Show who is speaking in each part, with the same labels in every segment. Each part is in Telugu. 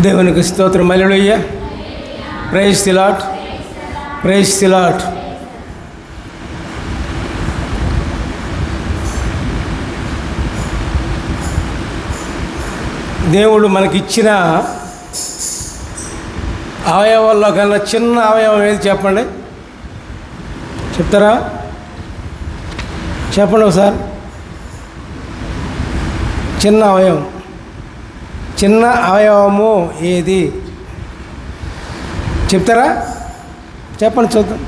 Speaker 1: దేవునికి స్తోత్రం. మల్లెలయ్య ప్రైజ్ తిలాట్ ప్రైజ్ తిలాట్ దేవుడు మనకిచ్చిన అవయవాల్లో కన్నా చిన్న అవయవం ఏది చెప్పండి? చెప్తారా? చెప్పండి ఒకసారి. చిన్న అవయవం. చిన్న అవయవము ఏది? చెప్తారా? చెప్పండి చూద్దాం.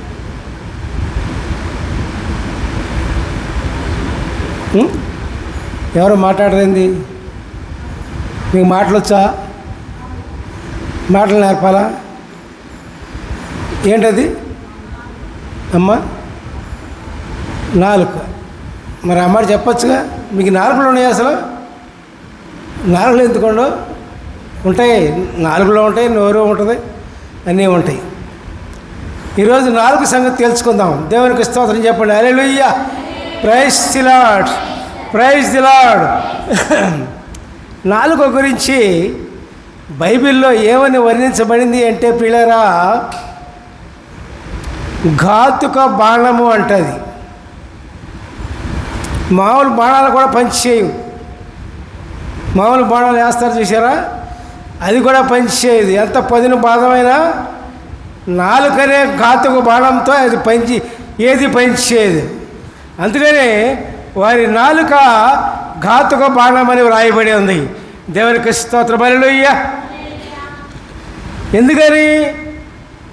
Speaker 1: ఎవరు మాట్లాడరేంది? మీకు మాటలు వచ్చా మాటలు నేర్పాలా? ఏంటది? అమ్మా నాలుగు మరి అమ్మ చెప్పొచ్చుగా? మీకు నాలుగులు ఉన్నాయి అసలు? నాలుగులు ఎందుకుండవు ఉంటాయి. నాలుగులో ఉంటాయి నోరు ఉంటుంది అన్నీ ఉంటాయి. ఈరోజు నాలుగు సంగతి తెలుసుకుందాం. దేవునికి స్తోత్రం చెప్పండి. అలెలుయ్య ప్రైజ్ దిలాడ్ ప్రైజ్ దిలాడ్ నాలుగు గురించి బైబిల్లో ఏమని వర్ణించబడింది అంటే పిల్లరా ఘాతుక బాణము అంటది. మామూలు బాణాలు కూడా పనిచేయవు మామూలు బాణాలు వేస్తారు చూసారా అది కూడా పనిచేయదు ఎంత పదిన బాధమైనా నాలుకనే ఘాతుకు బాణంతో అది పంచి ఏది పనిచేయదు అందుకనే వారి నాలుక ఘాతుక బాణం అని వ్రాయబడి ఉంది. దేవునికి స్తోత్ర. బలిలోయ్య ఎందుకని?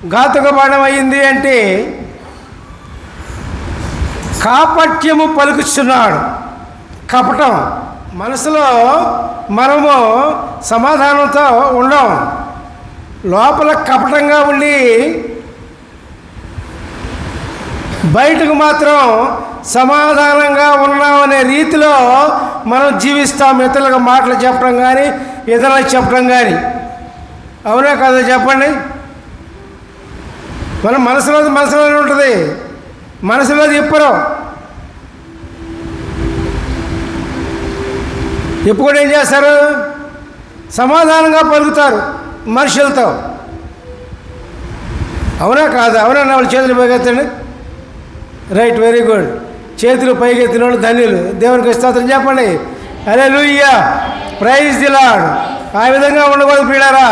Speaker 1: ఘాతుక బాణం అయింది అంటే కాపట్యము పలుకుచున్నాడు. కపటం. మనసులో మనము సమాధానంతో ఉండం. లోపల కపటంగా ఉండి బయటకు మాత్రం సమాధానంగా ఉన్నాం అనే రీతిలో మనం జీవిస్తాం. ఇతరులకు మాటలు చెప్పడం కానీ ఇతరులకు చెప్పడం కానీ అవునా కదా చెప్పండి? మన మనసులో మనసులోనే ఉంటుంది. మనసులోది ఎప్పుడో ఎప్పుడు కూడా ఏం చేస్తారు? సమాధానంగా పలుకుతారు మనుషులతో. అవునా కాదు? అవునా నా వాళ్ళు చేతులు పైకెత్తండి రైట్ వెరీ గుడ్. చేతులు పైకెత్తిన వాళ్ళు ధన్యులు. దేవునికి స్తోత్రం చెప్పండి. అరే లూయ్యా ప్రైజ్ దిలాడు ఆ విధంగా ఉండకూడదు పీడారా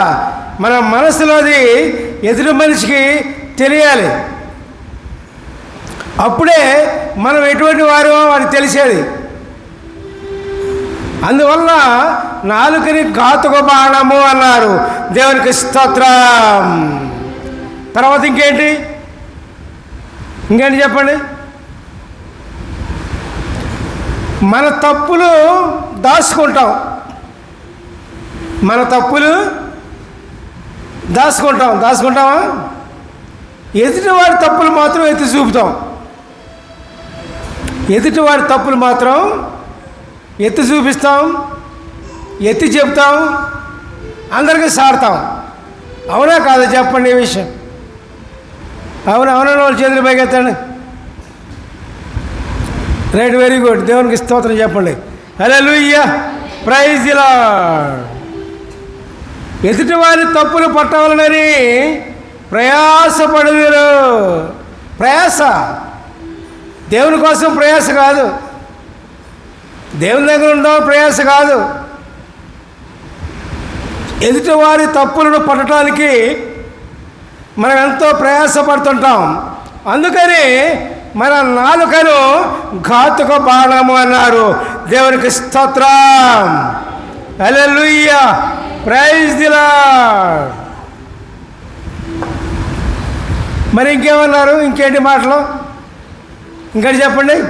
Speaker 1: మన మనసులోది ఎదురు మనిషికి తెలియాలి. అప్పుడే మనం ఎటువంటి వారో వారికి తెలిసేది. అందువల్ల నాలుకని ఘాతుక బాణము అన్నారు దేవునికి స్తోత్రం. తర్వాత ఇంకేంటి? ఇంకేంటి చెప్పండి? మన తప్పులు దాచుకుంటాం. మన తప్పులు దాచుకుంటాం. దాచుకుంటామా? ఎదుటివాడి తప్పులు మాత్రం ఎత్తి చూపుతాం. ఎదుటివాడి తప్పులు మాత్రం ఎత్తి చూపిస్తాం ఎత్తి చెప్తాం అందరికీ సాడతాం అవునా కాదు చెప్పండి ఈ విషయం? అవును అవునా వాళ్ళు చేతులు పైకెత్తండి. Right very good. దేవునికి స్తోత్రం చెప్పండి. హలో లూయ్యా ప్రైజ్ ఇలా ఎదుటి వారి తప్పులు పట్టవలనని ప్రయాసపడదురు. ప్రయాస దేవుని కోసం ప్రయాస కాదు. దేవుని దగ్గర ఉండడం ప్రయాస కాదు. ఎదుటివారి తప్పులను పట్టడానికి మనం ఎంతో ప్రయాసపడుతుంటాం. అందుకని మన నాలుకను ఘాతుక బాణము అన్నారు దేవునికి స్తోత్రం. అలెలుయ్య ప్రైజ్ దిలా మరి ఇంకేమన్నారు? ఇంకేంటి మాటలు? ఇంకటి చెప్పండి.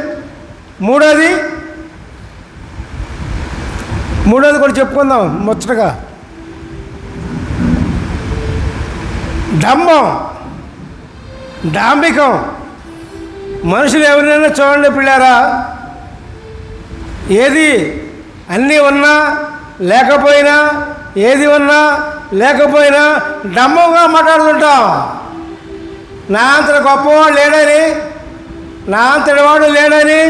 Speaker 1: మూడోది మూడోది కూడా చెప్పుకుందాం ముచ్చటగా. డంబం డాంబికం మనుషులు ఎవరినైనా చూడండి పిల్లారా. ఏది అన్నీ ఉన్నా లేకపోయినా ఏది ఉన్నా లేకపోయినా డంబంగా మాట్లాడుతుంటాం. నా అంతటి గొప్పవాడు లేడని నా అంతటి వాడు లేడని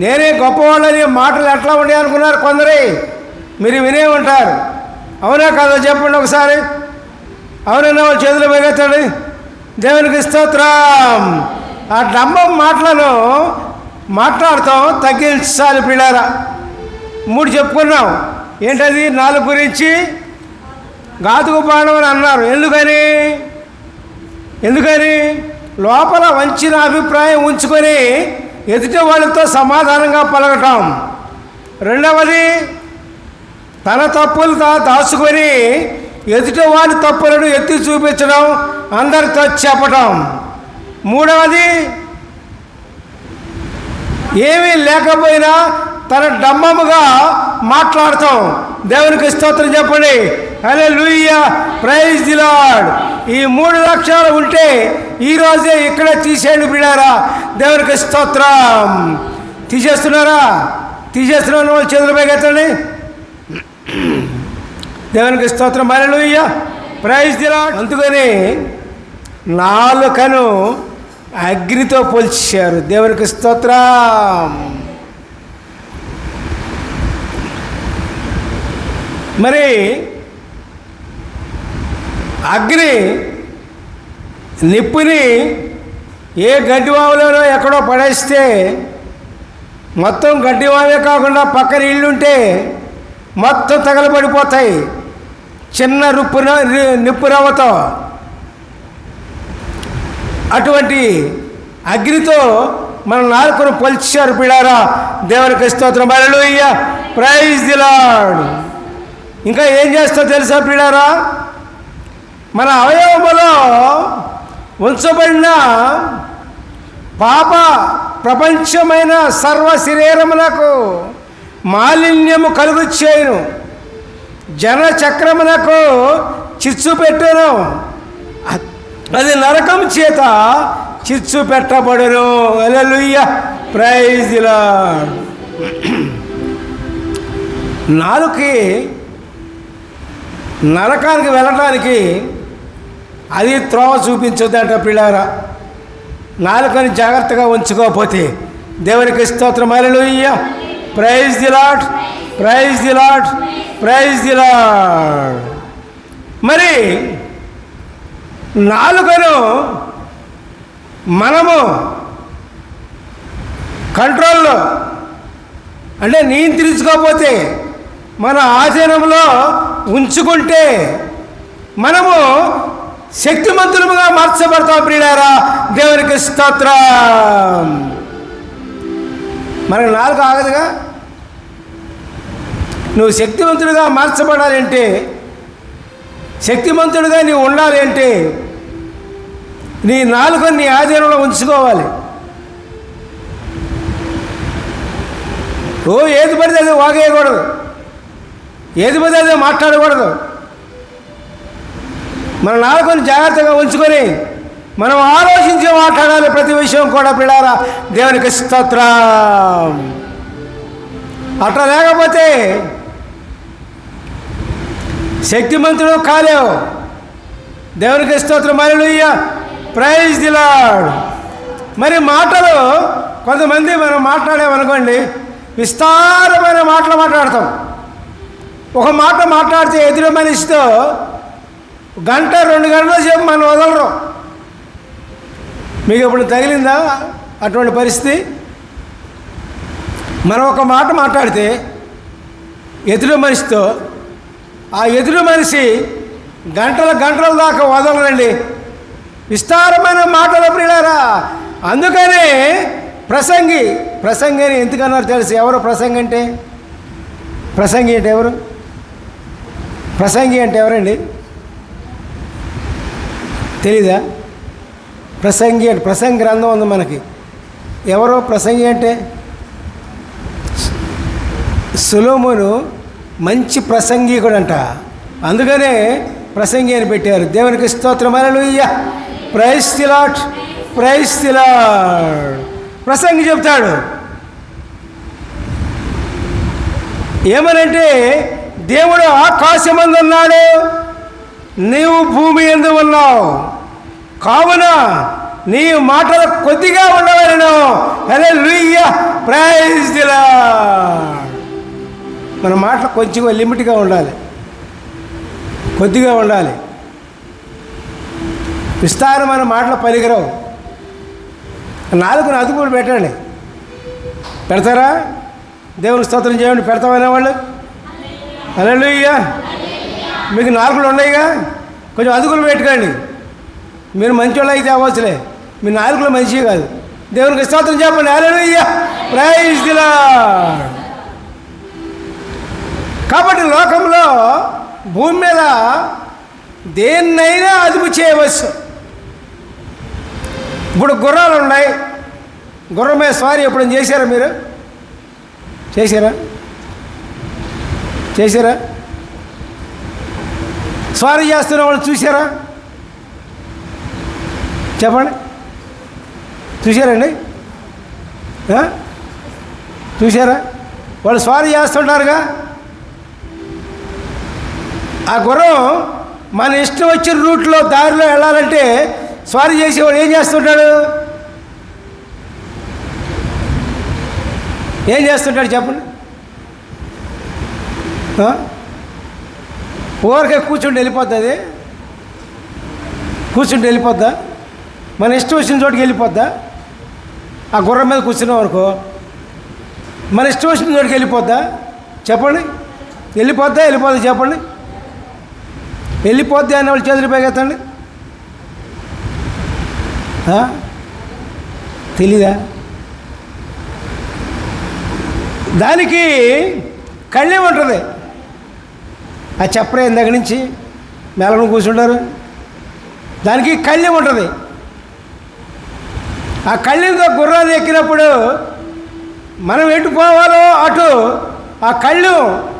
Speaker 1: నేనే గొప్పవాళ్ళని మాటలు ఎట్లా ఉండే అనుకున్నారు కొందరి. మీరు వినే ఉంటారు. అవునా కాదో చెప్పండి ఒకసారి. అవునన్నా వాళ్ళు చేతులు పైకెత్తండి దేవునికి స్తోత్రం. ఆ డంబం మాటలను మాట్లాడతాం తగ్గించాలి పిల్లారా. మూడు చెప్పుకున్నాం. ఏంటది? నాలుగు గురించి గాతుకు బాణం అని అన్నారు. ఎందుకని? ఎందుకని? లోపల వంచిన అభిప్రాయం ఉంచుకొని ఎదుటి వాళ్ళతో సమాధానంగా పలకటం. రెండవది తన తప్పులు తా దాచుకొని ఎదుటి వాడి తప్పులను ఎత్తి చూపించడం అందరితో చెప్పటం. మూడవది ఏమీ లేకపోయినా తన డమ్మముగా మాట్లాడతాం. దేవునికి స్తోత్రం చెప్పండి. అదే లూయ ప్రైజ్ దిలాడ్ ఈ మూడు లక్షలు ఉంటే ఈరోజే ఇక్కడ తీసేయండి బిడారా దేవునికి స్తోత్రం. తీసేస్తున్నారా? తీసేస్తున్న వాళ్ళు చేతుల ఎత్తండి. దేవునికి స్తోత్రం. అలెలుయ్య ప్రైజ్ దిలాడ్ అందుకని నాలుకను అగ్నితో పోల్చారు. దేవునికి స్తోత్రం. మరి అగ్ని నిప్పుని ఏ గడ్డివాములోనో ఎక్కడో పడేస్తే మొత్తం గడ్డివామే కాకుండా పక్కన ఇళ్ళుంటే మొత్తం తగలబడిపోతాయి. చిన్న రుప్పు నిప్పు రవ్వతో. అటువంటి అగ్నితో మన నాలుకను పొలిచారు పిడారా దేవునికి స్తోత్రం. అలలుయ్య ప్రైజ్ దిలాడు ఇంకా ఏం చేస్తా తెలుసా పిడారా మన అవయవములో ఉంచబడిన పాప ప్రపంచమైన సర్వ శరీరములకు మాలిన్యము కలుగు చేయను జన చక్రమునకు చిచ్చు పెట్టను. అది నరకం చేత చిచ్చు పెట్టబడును. అలలుయ్య ప్రైజ్ లా నరకానికి వెళ్ళడానికి అది త్రోవ చూపించొద్దట పిల్లారా. నాలుకని జాగ్రత్తగా ఉంచుకోకపోతే దేవునికి స్తోత్రం. Hallelujah praise the Lord praise the Lord praise the Lord మరి నాలుకను మనము కంట్రోల్లో అంటే నియంత్రించుకోకపోతే మన ఆధీనంలో ఉంచుకుంటే మనము శక్తిమంతులుగా మార్చబడతాం ప్రియులారా. దేవునికి స్తోత్రం. మనకు నాలుగు ఆగదుగా. నువ్వు శక్తివంతుడిగా మార్చబడాలంటే శక్తిమంతుడిగా నీవు ఉండాలి అంటే నీ నాలుగు నీ ఆధీనంలో ఉంచుకోవాలి. ఓ ఏది పడితే అది వాగేయకూడదు. ఏది పడితే అదే మాట్లాడకూడదు. మన నాలుగుని జాగ్రత్తగా ఉంచుకొని మనం ఆలోచించి మాట్లాడాలి ప్రతి విషయం కూడా పిడారా దేవునికి స్తోత్రం. అట్లా లేకపోతే శక్తిమంతుడు కాలేవు. దేవునికి స్తోత్రం. అలలుయ్య ప్రైజ్ ది మరి మాటలు కొంతమంది మనం మాట్లాడామనుకోండి విస్తారమైన మాటలు మాట్లాడతాం. ఒక మాట మాట్లాడితే ఎదురు మనిషితో గంట రెండు గంటల సేపు మనం వదలరు. మీకు ఇప్పుడు తగిలిందా అటువంటి పరిస్థితి? మనం ఒక మాట మాట్లాడితే ఎదురు మనిషితో ఆ ఎదురు మనిషి గంటల గంటల దాకా వదలరండి. విస్తారమైన మాటలు ప్రియులారా అందుకనే ప్రసంగి ప్రసంగి అని ఎందుకన్నారు తెలుసు? ఎవరు ప్రసంగి అంటే? ప్రసంగి అంటే ఎవరు? ప్రసంగి అంటే ఎవరండి? తెలీదా? ప్రసంగి అంటే ప్రసంగి గ్రంథం ఉంది మనకి. ఎవరో ప్రసంగి అంటే? సులోమును మంచి ప్రసంగికుడు అంట అందుకనే ప్రసంగి అని పెట్టారు. దేవునికి స్తోత్రం. Alleluia praise the lord praise the lord ప్రసంగి చెప్తాడు ఏమనంటే దేవుడు ఆకాశమందు ఉన్నాడు నీవు భూమి ఎందు ఉన్నావు. కావున నీ మాటలు కొద్దిగా ఉండవలను. అరే లూయ్య ప్రైజ్ దిలా మన మాటలు కొంచెం లిమిట్గా ఉండాలి. కొద్దిగా ఉండాలి. విస్తారమైన మాటలు పలికిరావు. నాలుగును అదుపులు పెట్టండి. పెడతారా? దేవుని స్తోత్రం చేయండి. పెడతామనే వాళ్ళు అలెలుయ్యా మీకు నాలుగులు ఉన్నాయిగా? కొంచెం అదుపులు పెట్టుకోండి. మీరు మంచి వాళ్ళు అయితే అవ్వచ్చులే. మీ నాలుగులు మంచివి కాదు. దేవునికి స్తోత్రం చెప్పండి. అలెలుయ్యా ప్రైజ్ దిలా కాబట్టి లోకంలో భూమి మీద దేన్నైనా అదుపు చేయవచ్చు. ఇప్పుడు గుర్రాలు ఉన్నాయి. గుర్రం మీద స్వారీ ఎప్పుడైనా చేశారా మీరు? చేశారా? చేశారా? స్వారీ చేస్తున్న వాళ్ళు చూసారా చెప్పండి. చూశారండి? చూశారా? వాళ్ళు స్వారీ చేస్తుంటారుగా? ఆ గుర్రం మన ఇష్టం వచ్చిన రూట్లో దారిలో వెళ్ళాలంటే స్వారీ చేసేవాడు ఏం చేస్తుంటాడు? ఏం చేస్తుంటాడు చెప్పండి. ఆ? ఊరికే కూర్చుంటే వెళ్ళిపోతుంది కూర్చుంటే వెళ్ళిపోద్దా? మన ఇష్టం వచ్చిన చోటుకి వెళ్ళిపోద్దా? ఆ గుర్రం మీద కూర్చున్నాం అనుకో. మన ఇష్టం వచ్చిన చోటుకి వెళ్ళిపోద్దా? చెప్పండి. వెళ్ళిపోద్దా? వెళ్ళిపోద్దా? చెప్పండి. వెళ్ళిపోద్ది అని వాళ్ళు చేతులు పైకెత్తండి. తెలీదా? దానికి కళ్ళే అది ఆ చెప్పరే దగ్గర నుంచి మెలను కూర్చుంటారు. దానికి కళ్ళెం ఉంటుంది. ఆ కళ్ళెంతో గుర్రాన్ని ఎక్కినప్పుడు మనం ఎటు పోవాలో అటు ఆ కళ్ళు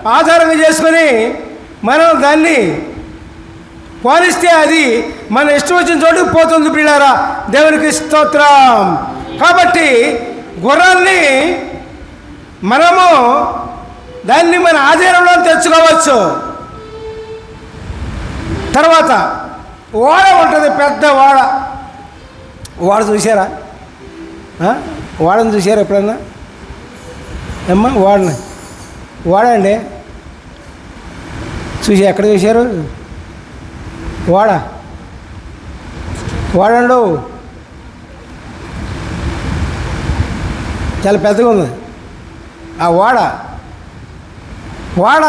Speaker 1: ఆధారంగా చేసుకొని మనం దాన్ని పోలిస్తే అది మన ఇష్టం వచ్చిన చోటుకు పోతుంది పిల్లారా దేవునికి స్తోత్రం. కాబట్టి గుర్రాన్ని మనము దాన్ని మన ఆధారంలో తెచ్చుకోవచ్చు. తర్వాత ఓడ ఉంటుంది పెద్ద ఓడ. ఓడ చూసారా ఓడని చూసారా ఎప్పుడన్నా? అమ్మా ఓడని? ఓడండి చూసి ఎక్కడ చూశారు? ఓడ? ఓడండు చాలా పెద్దగా ఉంది. ఆ ఓడ? ఓడ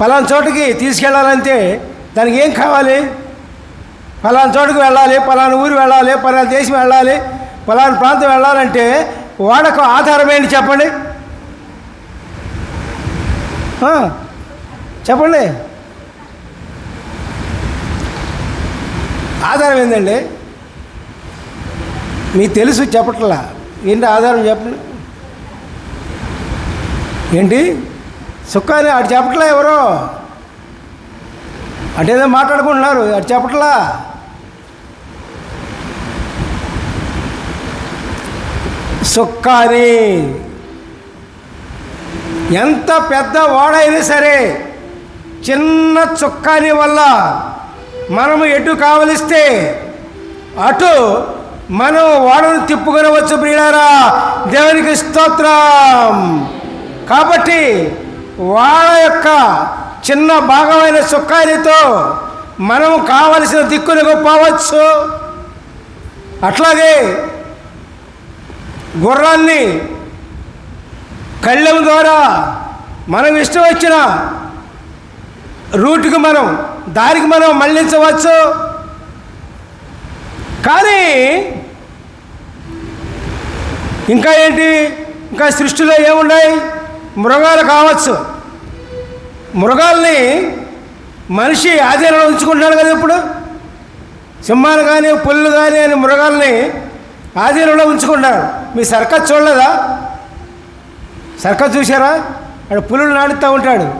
Speaker 1: పలానా చోటుకి తీసుకెళ్ళాలంటే దానికి ఏం కావాలి? పలానా చోటుకు వెళ్ళాలి పలానా ఊరు వెళ్ళాలి పలానా దేశం వెళ్ళాలి పలానా ప్రాంతం వెళ్ళాలంటే వాడకు ఆధారం ఏంటి చెప్పండి? చెప్పండి. ఆధారం ఏందండి? మీకు తెలుసు చెప్పట్లా. ఏంటి ఆధారం చెప్పండి? ఏంటి? సుఖాన్ని అటు చెప్పట్లా ఎవరో? అటేదో మాట్లాడుకుంటున్నారు అటు చెప్పట్లా సుక్కాని ఎంత పెద్ద వాడైనా సరే చిన్న చుక్కాని వల్ల మనము ఎటు కావలిస్తే అటు మనం వాడను తిప్పుకొనవచ్చు ప్రియులారా. దేవునికి స్తోత్రం. కాబట్టి వాళ్ళ యొక్క చిన్న భాగమైన సుక్కానితో మనం కావలసిన దిక్కులకు పోవచ్చు. అట్లాగే గుర్రాన్ని కళ్ళెం ద్వారా మనం ఇష్టం వచ్చిన రూట్కి మనం దారికి మనం మళ్ళించవచ్చు. కానీ ఇంకా ఏంటి? ఇంకా సృష్టిలో ఏమున్నాయి? మృగాలు కావచ్చు. మృగాల్ని మనిషి ఆధీనంలో ఉంచుకుంటున్నాడు కదా ఇప్పుడు? సింహాలు కానీ పుల్లు కానీ అని మృగాల్ని ఆధీనంలో ఉంచుకుంటారు మీ సర్కస్ చూడలేదా? సర్కస్ చూసారా అక్కడ పులులు నాడుతూ ఉంటాడు.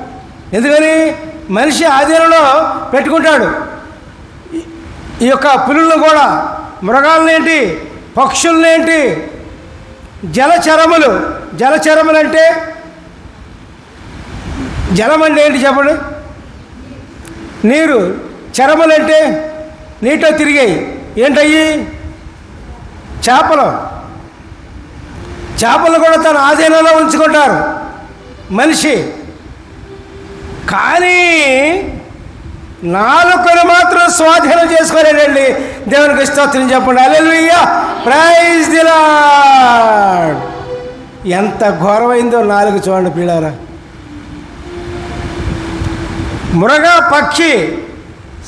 Speaker 1: ఎందుకని? మనిషి ఆధీనంలో పెట్టుకుంటాడు. ఈ- ఈ యొక్క పులులను కూడా మృగాలనేంటి? పక్షులనేంటి? జలచరములు. జలచరములు అంటే జలం అంటే ఏంటి చెప్పండి? నీరు. చరములు అంటే నీటిలో తిరిగాయి. ఏంటయ్యి? చేపలు. చేపలు కూడా తన ఆధీనంలో ఉంచుకుంటారు మనిషి. కానీ నాలుకను మాత్రం స్వాధీనం చేసుకోలేడండి. దేవునికి స్తోత్రం చెప్పండి. అలెలుయ్య ప్రైజ్ దిలా ఎంత ఘోరమైందో నాలుగు చూడండి పిల్లారా మృగ పక్షి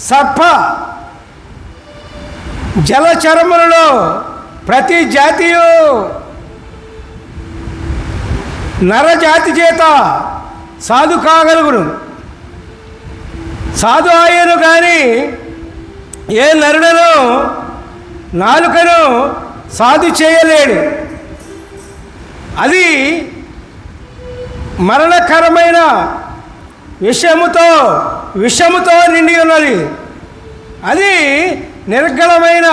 Speaker 1: సర్ప జలచరములలో ప్రతి జాతియు నరజాతి చేత సాధు కాగలుగును సాధు ఆయను కానీ ఏ నరుడను నాలుకను సాధు చేయలేడు. అది మరణకరమైన విషముతో విషముతో నిండి ఉన్నది. అది నిర్గళమైన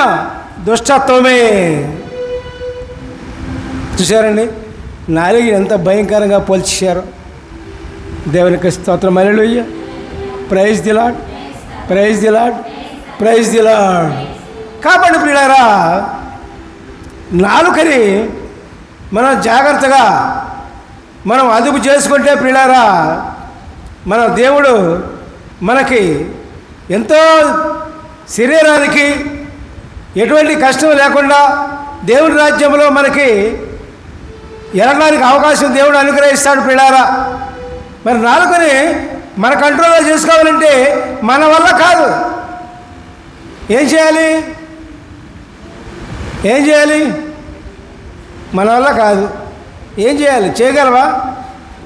Speaker 1: దుష్టత్వమే. చూశారండి? నాలుగు ఎంత భయంకరంగా పోల్చారు దేవునికి స్తోత్రం. Hallelujah praise the Lord praise the Lord praise the Lord కాబట్టి ప్రియులారా నాలుకని మనం జాగ్రత్తగా మనం అదుపు చేసుకుంటే ప్రియులారా మన దేవుడు మనకి ఎంతో శరీరానికి ఎటువంటి కష్టం లేకుండా దేవుడి రాజ్యంలో మనకి ఎరగడానికి అవకాశం దేవుడు అనుగ్రహిస్తాడు పిల్లారా. మరి నాలుగుని మన కంట్రోల్లో చేసుకోవాలంటే మన వల్ల కాదు. ఏం చేయాలి? ఏం చేయాలి? మన వల్ల కాదు. ఏం చేయాలి? చేయగలవా?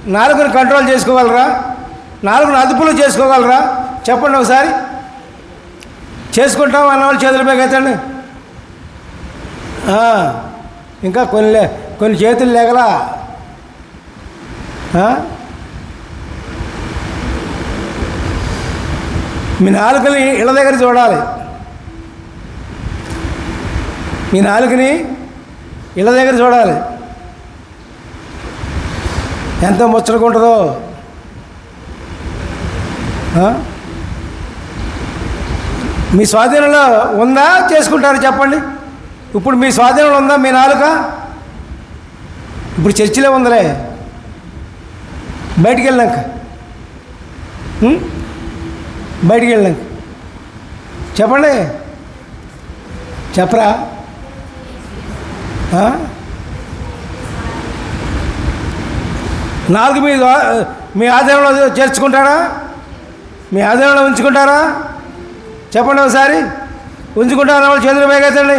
Speaker 1: నాలుగుని కంట్రోల్ చేసుకోగలరా? నాలుగుని అదుపులో చేసుకోగలరా? చెప్పండి ఒకసారి. చేసుకుంటాం అన్న వాళ్ళు చేతుల ఎత్తండి. ఇంకా కొన్ని లే- కొన్ని చేతులు లేగలా మీ నాలుకని ఇళ్ళ దగ్గర చూడాలి. మీ నాలుకని ఇళ్ళ దగ్గర చూడాలి. ఎంత ముచ్చటగా ఉంటుందో. మీ స్వాధీనంలో ఉందా? చేసుకుంటారు చెప్పండి. ఇప్పుడు మీ స్వాధీనంలో ఉందా? మీ నాలుక? ఇప్పుడు చర్చిలో ఉందిలే. బయటికి వెళ్ళాక బయటికి వెళ్ళాక చెప్పండి. చెప్పరా? నాలుగు మీ మీ ఆధీనంలో చేర్చుకుంటారా మీ ఆధారంలో ఉంచుకుంటారా? చెప్పండి ఒకసారి. ఉంచుకుంటారా వాళ్ళు చేతులు పైకెత్తండి.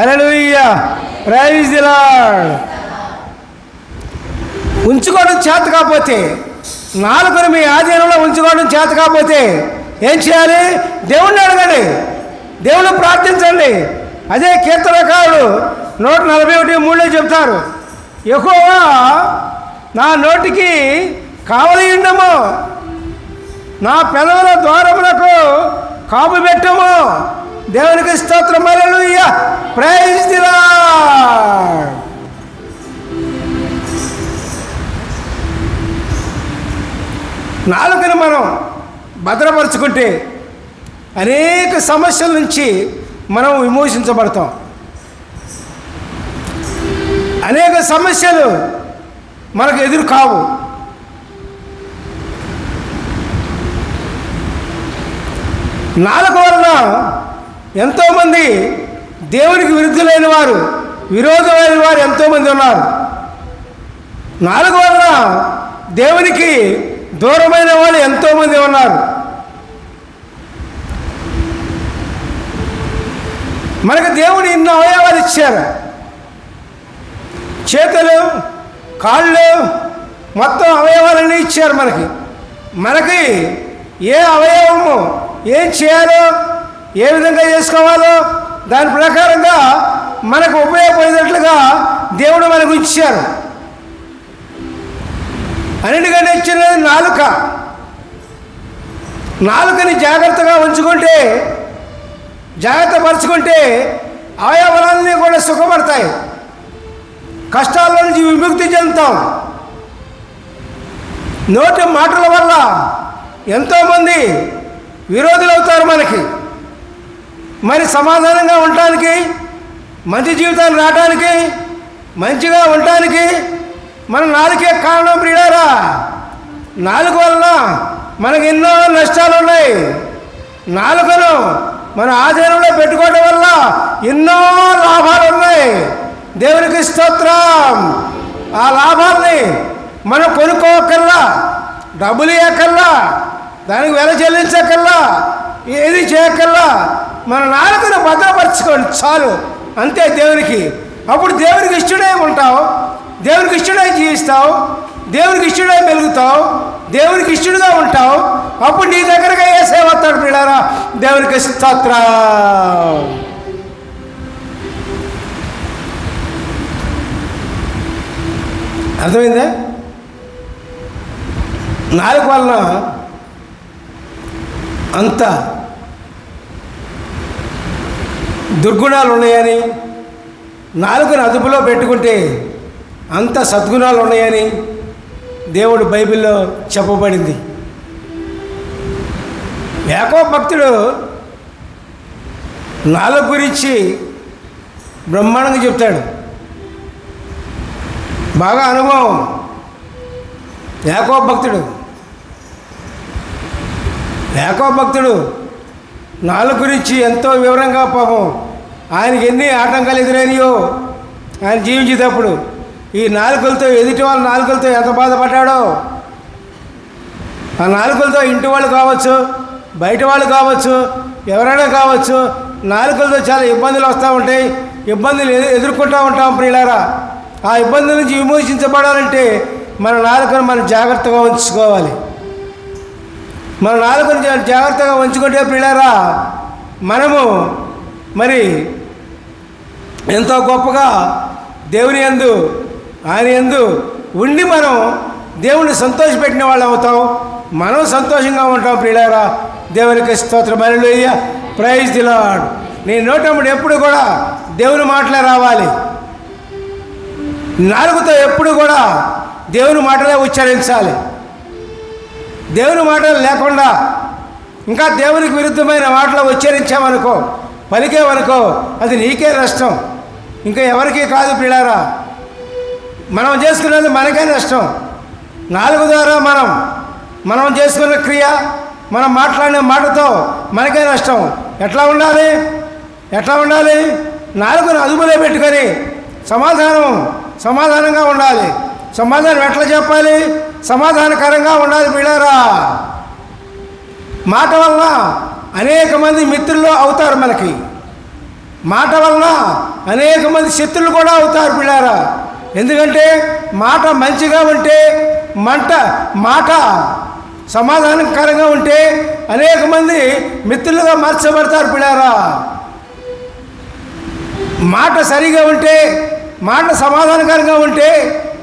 Speaker 1: హల్లెలూయా. ప్రైజ్ ది ఉంచుకోవడం చేత కాకపోతే నాలుగురు మీ ఆధీనంలో ఉంచుకోవడం చేత కాకపోతే ఏం చేయాలి? దేవుణ్ణి అడగండి. దేవుని ప్రార్థించండి. అదే కీర్తనకారుడు నూట నలభై ఒకటి మూడులో చెప్తారు ఎక్కువగా నా నోటికి కావలి ఉండము నా పెదవుల ద్వారములకు కాపు పెట్టము. దేవునికి స్తోత్రం. మరలు ప్రైజ్ దిలా లార్డ్ నాలుకని మనం భద్రపరుచుకుంటే అనేక సమస్యల నుంచి మనం విమోచించబడతాం. అనేక సమస్యలు మనకు ఎదురు కావు నాలుగు వలన ఎంతోమంది దేవునికి విరుద్ధులైన వారు విరోధమైన వారు ఎంతోమంది ఉన్నారు. నాలుగు వలన దేవునికి దూరమైన వాళ్ళు ఎంతోమంది ఉన్నారు. మనకు దేవుడు ఇన్ని అవయవాలు ఇచ్చారు. చేతులు కాళ్ళు మొత్తం అవయవాలన్నీ ఇచ్చారు మనకి. మనకి ఏ అవయవము ఏం చేయాలో ఏ విధంగా చేసుకోవాలో దాని ప్రకారంగా మనకు ఉపయోగపడేటట్లుగా దేవుడు మనకు ఇచ్చారు. అన్నిటికంటే ఇచ్చినది నాలుక. నాలుకని జాగ్రత్తగా ఉంచుకుంటే జాగ్రత్త పరుచుకుంటే అవయవాలన్నీ కూడా సుఖపడతాయి. కష్టాల నుంచి విముక్తి చెందుతాం. నోటి మాటల వల్ల ఎంతోమంది విరోధులు అవుతారు మనకి. మరి సమాధానంగా ఉండటానికి మంచి జీవితాలు రావడానికి మంచిగా ఉండటానికి మన నాలుకే కారణం ప్రియారా నాలుగు వలన మనకి ఎన్నో నష్టాలు ఉన్నాయి నాలుగును మన ఆధీనంలో పెట్టుకోవడం వల్ల ఎన్నో లాభాలు ఉన్నాయి దేవునికి స్తోత్రం. ఆ లాభాల్ని మనం కొనుక్కోకల్లా డబ్బులు ఇవ్వకల్లా దానికి వెల చెల్లించకల్లా ఏది చేయకల్లా మన నాలుకను భద్రపరచుకోండి చాలు. అంతే దేవునికి. అప్పుడు దేవునికి ఇష్టడై ఉంటావు దేవునికి ఇష్టడై జీవిస్తావు దేవునికి ఇష్టడై మెలుగుతావు దేవునికి ఇష్టడుగా ఉంటావు. అప్పుడు నీ దగ్గరగా ఏ సేవ వస్తాడు పిల్లారా దేవునికి స్తోత్ర. అర్థమైందా? నాలుగు వలన అంత దుర్గుణాలు ఉన్నాయని నాలుగుని అదుపులో పెట్టుకుంటే అంత సద్గుణాలు ఉన్నాయని దేవుడు బైబిల్లో చెప్పబడింది. యాకో భక్తుడు నాలుగు గురించి బ్రహ్మాండంగా చెప్తాడు. బాగా అనుభవం. యాకో భక్తుడు యాకో భక్తుడు నాలుగు గురించి ఎంతో వివరంగా పాపం. ఆయనకి ఎన్ని ఆటంకాలు ఎదురైనాయో ఆయన జీవించేటప్పుడు ఈ నాలుకలతో ఎదుటి వాళ్ళ నాలుకలతో ఎంత బాధపడ్డాడో? ఆ నాలుకలతో ఇంటి వాళ్ళు కావచ్చు బయట వాళ్ళు కావచ్చు ఎవరైనా కావచ్చు నాలుకలతో చాలా ఇబ్బందులు వస్తూ ఉంటాయి. ఇబ్బందులు ఎదు- ఎదుర్కొంటూ ఉంటాం ప్రియులారా. ఆ ఇబ్బందుల నుంచి విమోచించబడాలంటే మన నాలుకను మనం జాగ్రత్తగా ఉంచుకోవాలి. మన నాలుగుని జాగ్రత్తగా ఉంచుకుంటే పిల్లరా మనము మరి ఎంతో గొప్పగా దేవుని యందు ఆయన యందు ఉండి మనం దేవుని సంతోషపెట్టిన వాళ్ళు అవుతాం. మనం సంతోషంగా ఉంటాం ప్రియులారా దేవునికి స్తోత్రం. అయ్య ప్రైజ్ దిలాడ్ నీ నోటముడు ఎప్పుడు కూడా దేవుని మాటలే రావాలి. నాలుగుతో ఎప్పుడు కూడా దేవుని మాటలే ఉచ్చరించాలి. దేవుని మాటలు లేకుండా ఇంకా దేవునికి విరుద్ధమైన మాటలు ఉచ్చరించామనుకో పలికేమనుకో అది నీకే నష్టం. ఇంకా ఎవరికీ కాదు పిల్లారా మనం చేసుకునేది మనకే నష్టం. నాలుగు ద్వారా మనం మనం చేసుకున్న క్రియ మనం మాట్లాడిన మాటతో మనకే నష్టం. ఎట్లా ఉండాలి? ఎట్లా ఉండాలి? నాలుగును అదుపులో పెట్టుకొని సమాధానం సమాధానంగా ఉండాలి. సమాధానం ఎట్లా చెప్పాలి? సమాధానకరంగా ఉండాలి పిల్లారా. మాట వలన అనేక మంది మిత్రులు అవుతారు మనకి. మాట వలన అనేక మంది శత్రులు కూడా అవుతారు పిల్లారా. ఎందుకంటే మాట మంచిగా ఉంటే మంట మాట సమాధానకరంగా ఉంటే అనేక మంది మిత్రులుగా మార్చబడతారు పిల్లారా. మాట సరిగా ఉంటే మాట సమాధానకరంగా ఉంటే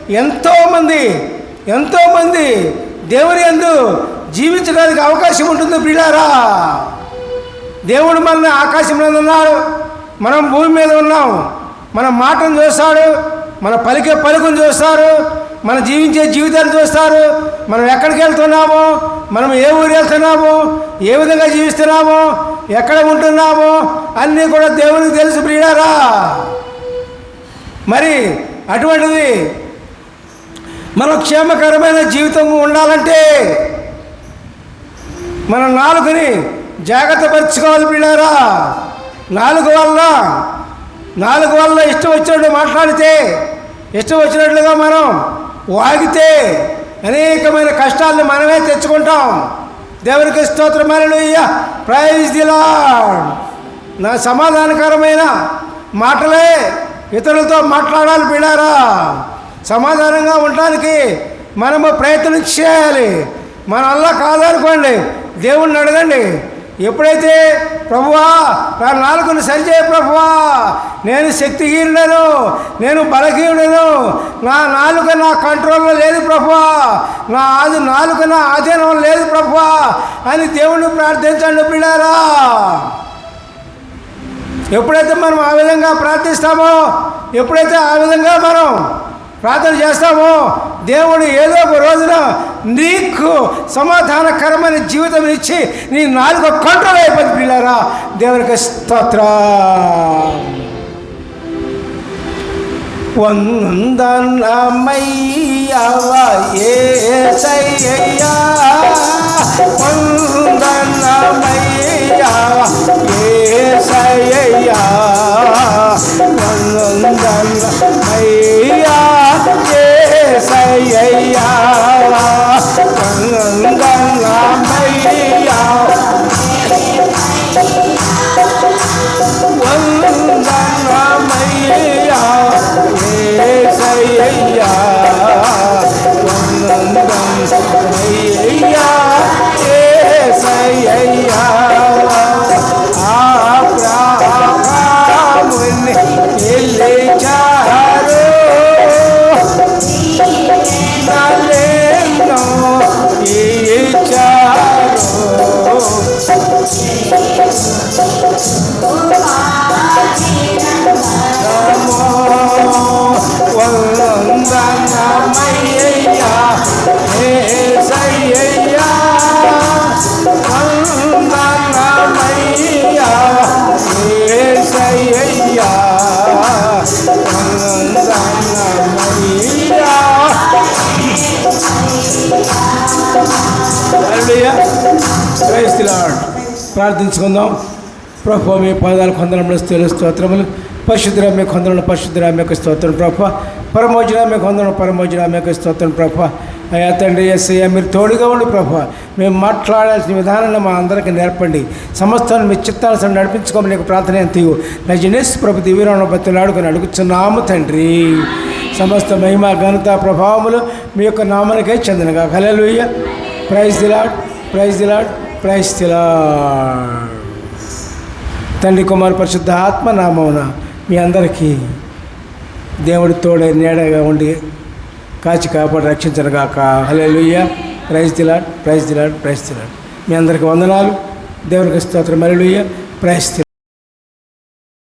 Speaker 1: ఎంతోమంది ఎంతోమంది దేవుని ఎందు జీవించడానికి అవకాశం ఉంటుంది ప్రియులారా. దేవుడు మనల్ని ఆకాశంలో ఉన్నాడు మనం భూమి మీద ఉన్నాం మన మాటను చూస్తాడు మన పలికే పలుకును చూస్తారు మన జీవించే జీవితాన్ని చూస్తారు మనం ఎక్కడికి వెళ్తున్నామో మనం ఏ ఊరు వెళ్తున్నామో ఏ విధంగా జీవిస్తున్నామో ఎక్కడ ఉంటున్నామో అన్నీ కూడా దేవునికి తెలుసు ప్రియులారా. మరి అటువంటిది మనం క్షేమకరమైన జీవితం ఉండాలంటే మన నాలుగుని జాగ్రత్త పరచుకోవాలి పిల్లారా. నాలుగు వల్ల నాలుగు వల్ల ఇష్టం వచ్చినట్టు మాట్లాడితే ఇష్టం వచ్చినట్లుగా మనం వాగితే అనేకమైన కష్టాలను మనమే తెచ్చుకుంటాం. దేవునికి స్తోత్రమైన ప్రైజ్ దిలా నా సమాధానకరమైన మాటలే ఇతరులతో మాట్లాడాలి పిల్లారా. సమాధానంగా ఉండడానికి మనము ప్రయత్నం చేయాలి. మన అల్లా కాదనుకోండి దేవుణ్ణి అడగండి. ఎప్పుడైతే ప్రభువా నా నాలుగును సరిచేయ ప్రభువా నేను శక్తిహీనుడను నేను బలహీనుడను నా నాలుక నా కంట్రోల్లో లేదు ప్రభువా నా ఆది నాలుక నా ఆధీనం లేదు ప్రభువా అని దేవుణ్ణి ప్రార్థించండి పిల్లారా ఎప్పుడైతే మనం ఆ విధంగా ప్రార్థిస్తామో ఎప్పుడైతే ఆ విధంగా మనం ప్రార్థన చేస్తామో దేవుడు ఏదో ఒక రోజున నీకు సమాధానకరమైన జీవితం ఇచ్చి నీ నాలుగు కంట్రోల్ అయిపోయింది పిల్లరా. దేవునికి స్తోత్ర. వందనమయ్యవ ఏసయ్యా వందనమయ్యా ఏసయ్యా వందనమయ్యా. ఏసయ్యా వందనమయ్యా హల్లెలూయా ది ప్రార్థించుకుందాం. ప్రభు మీ పాదాలు కొందరములు స్థిర స్తోత్రములు. పరిశుద్ధరామ్య మీ యొక్క స్తోత్రం ప్రభు. మీ కొందరం పరమోజనామ్యకు స్తోత్రం ప్రభు. అయ్యా తండ్రి ఎస్ఐ మీరు తోడుగా ఉండి ప్రభు. మేము మాట్లాడాల్సిన విధానాన్ని మా అందరికీ నేర్పండి. సమస్తాన్ని మీ చిత్తాన్ని నడిపించుకోమని నీకు ప్రార్థన తీవు నజనేష్ ప్రభు దివ్యరాణ బతులాడుకొని అడుగుతున్నాము తండ్రి. సమస్త మహిమ ఘనత ప్రభావములు మీ యొక్క నామనికే చెందినగా. కలలుయ్య praise the Lord praise the Lord praise the Lord. తండ్రి కుమార్ పరిశుద్ధ ఆత్మ నామమున మీ అందరికీ దేవుడి తోడే నీడగా ఉండి కాచి కాపాడి రక్షించనుగాక. హల్లెలూయా. Praise the lord praise the lord praise the lord మీ అందరికీ వందనాలు. దేవునికి స్తోత్రం. హల్లెలూయా. Praise the lord.